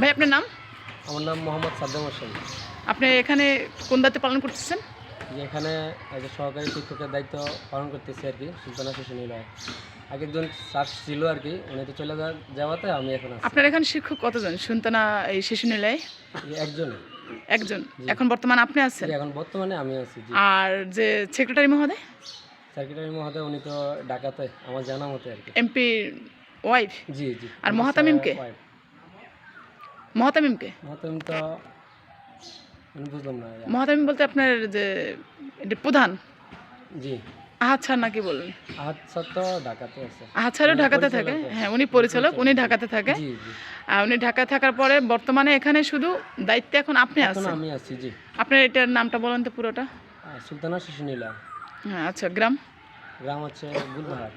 ভাই আপনার নাম? আমার নাম মোহাম্মদ সাদ্দাম হোসেন। আপনি এখানে কোন দায়িত্ব পালন করতেছেন? এখানে একজন সহকারী শিক্ষকের দায়িত্ব পালন করতেছি আর কি সুলতানা শিশু নিলয়। আগে একজন স্যার ছিল আর কি উনি তো চলে যাওয়াতে আমি এখন আছি। আপনার এখানে শিক্ষক কতজন? সুলতানা এই শিশু নিলয়ে? একজন। একজন। এখন বর্তমানে আপনি আছেন? এখন বর্তমানে আমি আছি আর যে সেক্রেটারি মহোদয়? সেক্রেটারি মহোদয় উনি তো ঢাকাতে আমার জানা মতে আর কি। MP wife? জি জি। আর মহাতামিমকে? wife। মহাতামিমকে? মহাতামিম তো বুঝলাম না মহাতামিম বলতে আপনার যে এটি প্রধান? জি। আহাত নাকি বলুন স্যার তো ঢাকাতে আছে। স্যারও ঢাকাতে থাকে। হ্যাঁ উনি পরিচালক উনি ঢাকাতে থাকে। আর উনি ঢাকায় থাকার পরে বর্তমানে এখানে শুধু দায়িত্বে এখন আপনি আছেন? আমি আছি জি। আপনার এটার নামটা বলেন তো পুরোটা। সুলতানা শিশু নিলয় হ্যাঁ আচ্ছা গ্রাম? গ্রাম হচ্ছে গুলবাহার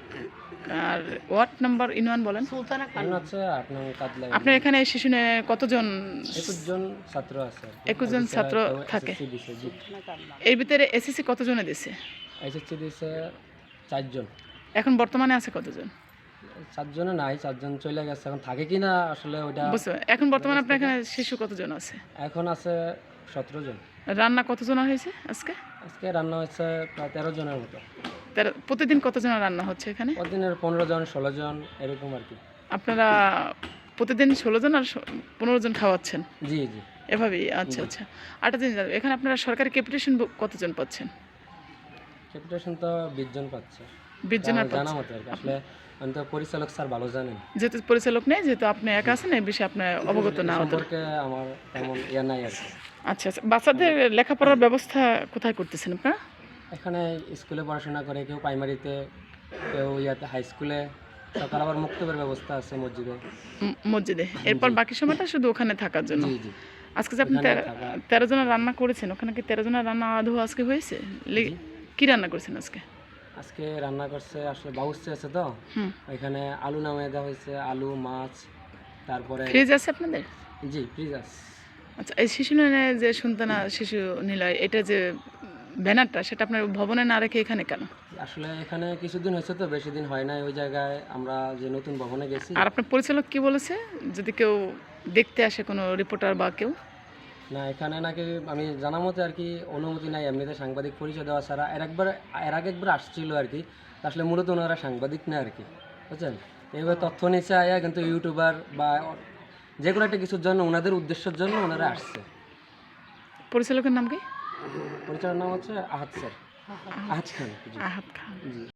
আর ওয়ার্ড নাম্বার ইনওয়ান বলেন। এখন হচ্ছে আট নং কাতলা আপনার এখানে শিশু কতজন একুশ জন ছাত্র আছে। 21 জন ছাত্র থাকে। এর ভিতরে এসএসসি কতজনে দিছে? এসএসসি দিছে চারজন। এখন বর্তমানে আছে কতজন? চারজনে নাই চারজন চলে গেছে। এখন থাকে কি না আসলে ওইটা বুঝতে এখন বর্তমানে আপনার এখানে শিশু কতজন আছে? এখন আছে সতেরো জন। রান্না কতজন হয়েছে আজকে? আজকে রান্না হচ্ছে প্রায় তেরো জনের মতো। তেরো প্রতিদিন কতজন রান্না হচ্ছে এখানে? প্রতিদিনের পনেরো জন ষোলো জন এরকম আর কি। আপনারা প্রতিদিন ষোলো জন আর পনেরো জন খাওয়াচ্ছেন? জি জি। এভাবেই? আচ্ছা আচ্ছা। আরেকটা জিনিস জানব, এখানে আপনারা সরকারি ক্যাপিটেশন কতজন পাচ্ছেন? ক্যাপিটেশন তো বিশ জন পাচ্ছে। বিশ জন আর জানা মতো আসলে আমি তো পরিচালক স্যার ভালো জানেন। যেহেতু পরিচালক নেই যেহেতু আপনি একা আছেন এই বিষয়ে আপনার অবগত না হতো সম্পর্কে আমার তেমন ইয়ে নাই আর আচ্ছা আচ্ছা। বাচ্চাদের লেখাপড়ার ব্যবস্থা কোথায় করতেছেন আপনারা? এখানে স্কুলে পড়াশোনা করে কেউ প্রাইমারিতে কেউ ইয়াতে হাই স্কুলে। সকাল আবার মুক্তবের ব্যবস্থা আছে মসজিদে। মসজিদে। এরপর বাকি সময়টা শুধু ওখানে থাকার জন্য? জি জি। আজকে যে আপনি তেরো- জনের রান্না করেছেন ওখানে কি তেরো জনের রান্না আদৌ আজকে হয়েছে? কি রান্না করেছেন আজকে? আজকে রান্না করছে আসলে বাউসে আছে তো। এখানে আলু নামিয়ে দেওয়া হয়েছে আলু মাছ তারপরে ফ্রিজ আছে আপনাদের? জি ফ্রিজ আছে। আচ্ছা এই শিশু নিলয়ে যে সন্তানা শিশু নিলয় এটা যে ব্যানারটা সেটা আপনার ভবনে না রেখে এখানে কেন? আসলে এখানে কিছুদিন হয়েছে তো বেশি দিন হয় নাই ওই জায়গায়। আমরা যে নতুন ভবনে গেছি। আর আপনার পরিচালক কি বলেছে? যদি কেউ দেখতে আসে কোনো রিপোর্টার বা কেউ? না এখানে নাকি আমি জানা মতে আর কি অনুমতি নাই এমনিতে সাংবাদিক পরিচয় দেওয়া ছাড়া। এর একবার এর আগে একবার আসছিল আর কি আসলে মূলত ওনারা সাংবাদিক না আর কি বুঝছেন? এইভাবে তথ্য নিচে আয়া কিন্তু ইউটিউবার বা যে কোনো একটা কিছুর জন্য ওনাদের উদ্দেশ্যের জন্য ওনারা আসছে। পরিচালকের নাম কি? পরিচয়ের নাম হচ্ছে আহাত স্যার। আহাত খান আহাত খান। জি।